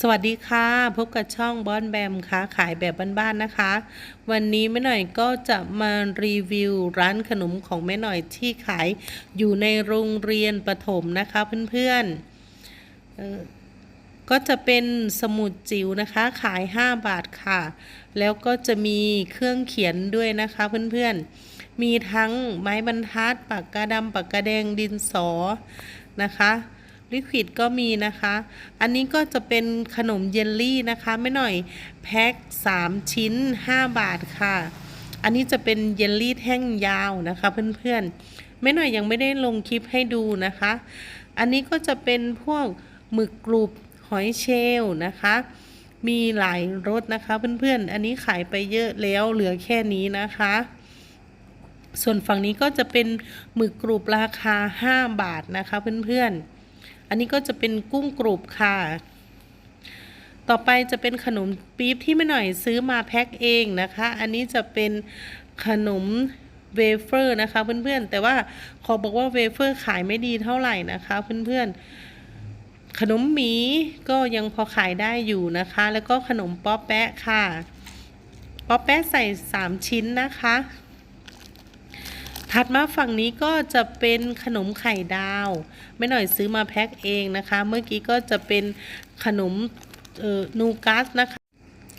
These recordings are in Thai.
สวัสดีค่ะ พบกับช่องบอนแบมค้าขายแบบบ้านๆนะคะ วันนี้แม่หน่อยก็จะมารีวิวร้านขนมของแม่หน่อยที่ขายอยู่ในโรงเรียนประถมนะคะเพื่อนๆก็จะเป็นสมุดจิ๋วนะคะ ขาย 5 บาทค่ะ แล้วก็จะมีเครื่องเขียนด้วยนะคะเพื่อนๆ มีทั้งไม้บรรทัดปากกาดำปากกาแดงดินสอนะคะ ลิควิดก็มีนะคะ อันนี้ก็จะเป็นขนมเยลลี่นะคะ ไม่หน่อยแพ็ค3 ชิ้น 5 บาทค่ะ อันนี้จะเป็นเยลลี่แท่งยาวนะคะเพื่อนๆ ไม่หน่อยยังไม่ได้ลงคลิปให้ดูนะคะ อันนี้ก็จะเป็นพวกหมึกกรุบหอยเชลล์นะคะมีหลายรสนะคะเพื่อนๆ อันนี้ขายไปเยอะแล้วเหลือแค่นี้นะคะ ส่วนฝั่งนี้ก็จะเป็นหมึกกรุบราคา 5 บาทนะคะเพื่อนๆ อันนี้ก็จะเป็นกุ้งกรุบค่ะ ต่อไปจะเป็นขนมปี๊บที่ไม่หน่อยซื้อมาแพ็คเองนะคะ อันนี้จะเป็นขนมเวเฟอร์นะคะ เพื่อนๆ แต่ว่าขอบอกว่าเวเฟอร์ขายไม่ดีเท่าไหร่นะคะ เพื่อนๆขนมหมีก็ยังพอขายได้อยู่นะคะ แล้วก็ขนมป๊อปแปะค่ะ ป๊อปแปะใส่ 3 ชิ้นนะคะ ถัดมาฝั่งนี้ก็จะเป็นขนมไข่ดาว ไม่หน่อยซื้อมาแพ็คเองนะคะ เมื่อกี้ก็จะเป็นขนมนูกัสนะคะ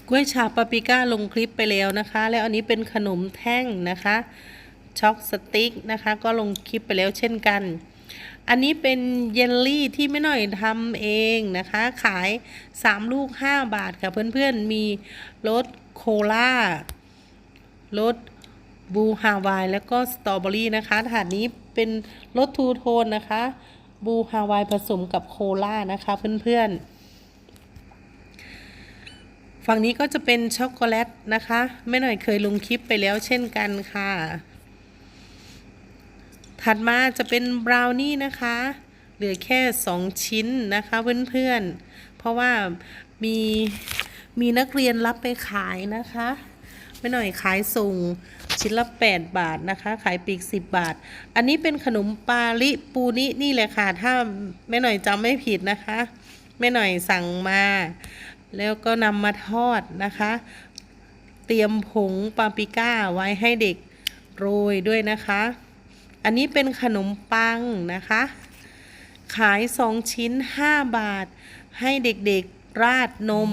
กล้วยฉาบปาปิก้าลงคลิปไปแล้วนะคะ แล้วอันนี้เป็นขนมแท่งนะคะช็อกสติ๊กนะคะ ก็ลงคลิปไปแล้วเช่นกัน อันนี้เป็นเยลลี่ที่ไม่หน่อยทำเองนะคะ ขาย 3 ลูก 5 บาทค่ะเพื่อนๆ มีรสโคลารส บูฮาวายแล้วก็สตรอเบอรี่นะคะถาดนี้เป็นรสทูโทนนะคะ บูฮาวายผสมกับโคลานะคะเพื่อนๆ ฝั่งนี้ก็จะเป็นช็อกโกแลตนะคะไม่หน่อยเคยลงคลิปไปแล้วเช่นกันค่ะ ถัดมาจะเป็นบราวนี่นะคะเหลือแค่ 2 ชิ้นนะคะเพื่อนๆ เพราะว่ามีมีนักเรียนรับไปขายนะคะ ไม่หน่อยขายส่งชิ้นละ 8 บาทนะคะ ขายปีก 10 บาท อันนี้เป็นขนมปาลิปูนินี่แหละค่ะ ถ้าแม่หน่อยจำไม่ผิดนะคะแม่หน่อยสั่งมา แล้วก็นำมาทอดนะคะ เตรียมผงปาปิก้าไว้ให้เด็กโรยด้วยนะคะ อันนี้เป็นขนมปังนะคะ ขาย 2 ชิ้น 5 บาท ให้เด็กๆราดนม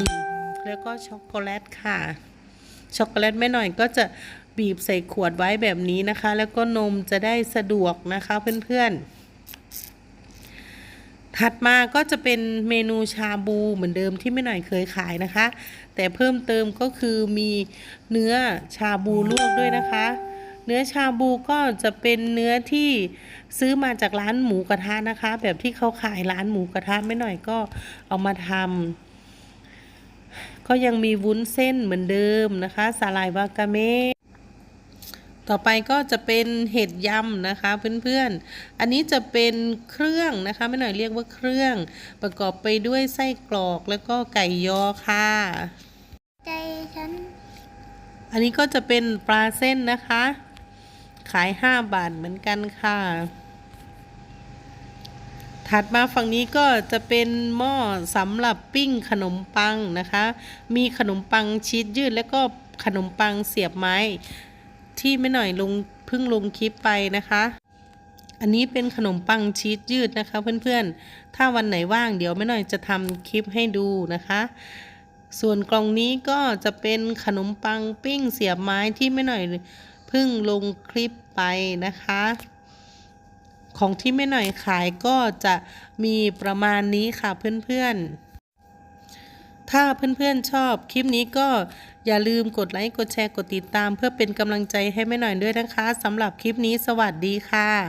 แล้วก็ช็อกโกแลตค่ะ ช็อกโกแลตไม่หน่อยก็จะบีบใส่ขวดไว้แบบนี้นะคะ แล้วก็นมจะได้สะดวกนะคะเพื่อนๆ ถัดมาก็จะเป็นเมนูชาบูเหมือนเดิมที่ไม่หน่อยเคยขายนะคะ แต่เพิ่มเติมก็คือมีเนื้อชาบูลวกด้วยนะคะ เนื้อชาบูก็จะเป็นเนื้อที่ซื้อมาจากร้านหมูกระทะนะคะ แบบที่เขาขายร้านหมูกระทะไม่หน่อยก็เอามาทำ ก็ยังมีวุ้นเส้นเหมือนเดิมนะคะสาหร่ายวากาเมะต่อไปก็จะเป็นเห็ดยำนะคะเพื่อนๆ อันนี้จะเป็นเครื่องนะคะไม่หน่อยเรียกว่าเครื่อง ประกอบไปด้วยไส้กรอกแล้วก็ไก่ยอค่ะ ใจฉัน อันนี้ก็จะเป็นปลาเส้นนะคะ ขาย 5 บาทเหมือนกันค่ะ ถัดมาฝั่งนี้ก็จะเป็นหม้อสำหรับปิ้งขนมปังนะคะ มีขนมปังชีสยืดแล้วก็ขนมปังเสียบไม้ ที่ไม่หน่อยลงเพิ่งลงคลิปไปนะคะ อันนี้เป็นขนมปังชีสยืดนะคะเพื่อนๆ ถ้าวันไหนว่างเดี๋ยวไม่หน่อยจะทำคลิปให้ดูนะคะ ส่วนกล่องนี้ก็จะเป็นขนมปังปิ้งเสียบไม้ที่ไม่หน่อยเพิ่งลงคลิปไปนะคะ ของที่ไม่หน่อยขายก็จะมีประมาณนี้ค่ะเพื่อนๆ ถ้าเพื่อนๆชอบคลิปนี้ก็อย่าลืมกดไลค์ กดแชร์ กดติดตาม เพื่อเป็นกำลังใจให้แม่หน่อยด้วยนะคะสำหรับคลิปนี้สวัสดีค่ะ